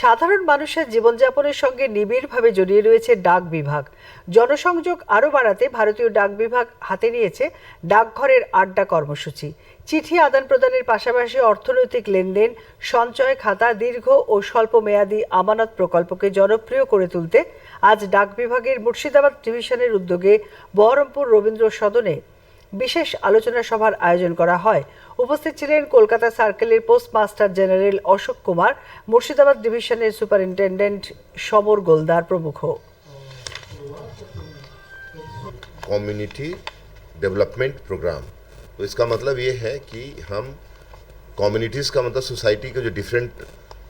সাধারণ মানুষের জীবনযাপনের সঙ্গে নিবিড়ভাবে জড়িয়ে রয়েছে ডাক বিভাগ। জনসংযোগ আরও বাড়াতে ভারতীয় ডাক বিভাগ হাতে নিয়েছে ডাকঘরের আড্ডা কর্মসূচি। চিঠি আদান প্রদানের পাশাপাশি অর্থনৈতিক লেনদেন, সঞ্চয় খাতা দীর্ঘ ও স্বল্প মেয়াদী আমানত প্রকল্পকে জনপ্রিয় করে তুলতে আজ ডাক বিভাগের মুর্শিদাবাদ ডিভিশনের উদ্যোগে বহরমপুর রবীন্দ্র সদনে বিশেষ আলোচনা সভার আয়োজন করা হয় উপস্থিত ছিলেন কলকাতা সার্কেলের পোস্টমাস্টার জেনারেল অশোক কুমার মুর্শিদাবাদ ডিভিশনের সুপারিনটেন্ডেন্ট সমর গোলদার প্রমুখ कम्युनिटी डेवलपमेंट प्रोग्राम तो इसका मतलब ये है कि हम कम्युनिटीज़ का मतलब सोसाइटी के जो डिफरेंट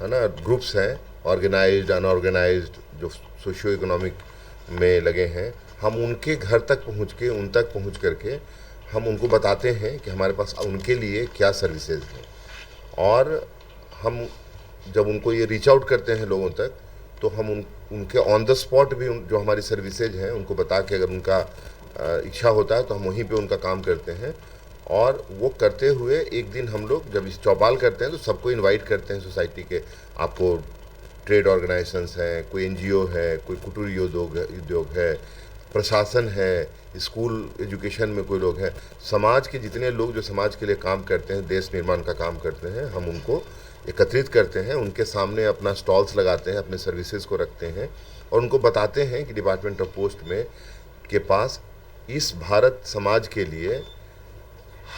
है ना ग्रुप्स हैं ऑर्गेनाइज्ड अनऑर्गेनाइज्ड जो सोशियो इकोनॉमिक में लगे हैं हम उनके घर तक पहुंच के उन तक पहुंच करके हम उनको बताते हैं कि हमारे पास उनके लिए क्या सर्विसेज़ हैं। और हम जब उनको ये रीच आउट करते हैं लोगों तक तो हम उन, उनके ऑन द स्पॉट भी जो हमारी सर्विसेज़ हैं, उनको बता के अगर उनका इच्छा होता है तो हम वहीं पे उनका काम करते हैं। और वो करते हुए एक दिन हम लोग जब इस चौपाल करते हैं तो सबको इनवाइट करते हैं सोसाइटी के। आपको ट्रेड ऑर्गेनाइजेशंस हैं, कोई एनजीओ है, कोई कुटीर उद्योग उद्योग है प्रशासन है स्कूल एजुकेशन में कोई लोग हैं। समाज के जितने लोग जो समाज के लिए काम करते हैं देश निर्माण का काम करते हैं हम उनको एकत्रित करते हैं उनके सामने अपना स्टॉल्स लगाते हैं अपने सर्विसेज़ को रखते हैं और उनको बताते हैं कि डिपार्टमेंट ऑफ़ पोस्ट में के पास इस भारत समाज के लिए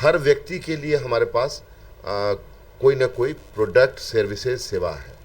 हर व्यक्ति के लिए हमारे पास आ, कोई ना कोई प्रोडक्ट सर्विसेज़ सेवा है।